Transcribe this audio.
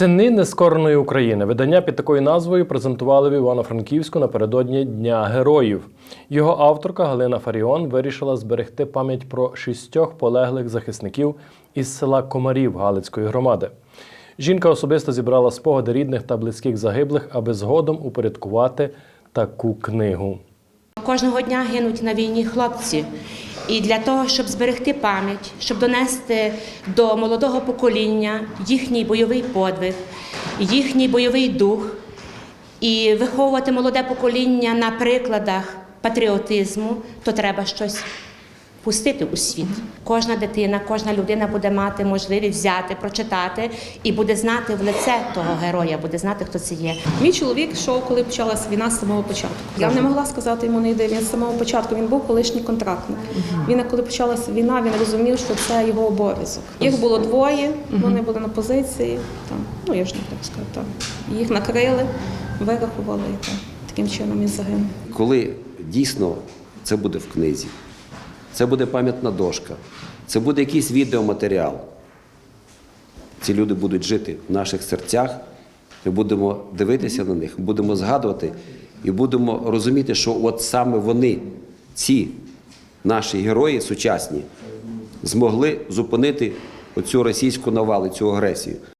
Сини нескореної України. Видання під такою назвою презентували в Івано-Франківську напередодні Дня Героїв. Його авторка Галина Фаріон вирішила зберегти пам'ять про шістьох полеглих захисників із села Комарів Галицької громади. Жінка особисто зібрала спогади рідних та близьких загиблих, аби згодом упорядкувати таку книгу. Кожного дня гинуть на війні хлопці. І для того, щоб зберегти пам'ять, щоб донести до молодого покоління їхній бойовий подвиг, їхній бойовий дух і виховувати молоде покоління на прикладах патріотизму, то треба щось пустити у світ. Кожна дитина, кожна людина буде мати можливість взяти, прочитати і буде знати в лице того героя, буде знати, хто це є. Мій чоловік йшов, коли почалася війна з самого початку. Я не могла сказати йому не йди. Він з самого початку він був колишній контрактник. Він коли почалася війна, він розумів, що це його обов'язок. Їх було двоє, вони були на позиції. Там, ну я ж не так скажу, там. Їх накрили, вирахували і там. Таким чином він загинув. коли дійсно це буде в книзі, це буде пам'ятна дошка, це буде якийсь відеоматеріал. Ці люди будуть жити в наших серцях. Ми будемо дивитися на них, будемо згадувати і будемо розуміти, що от саме вони, ці наші герої сучасні, змогли зупинити оцю російську навалу, цю агресію.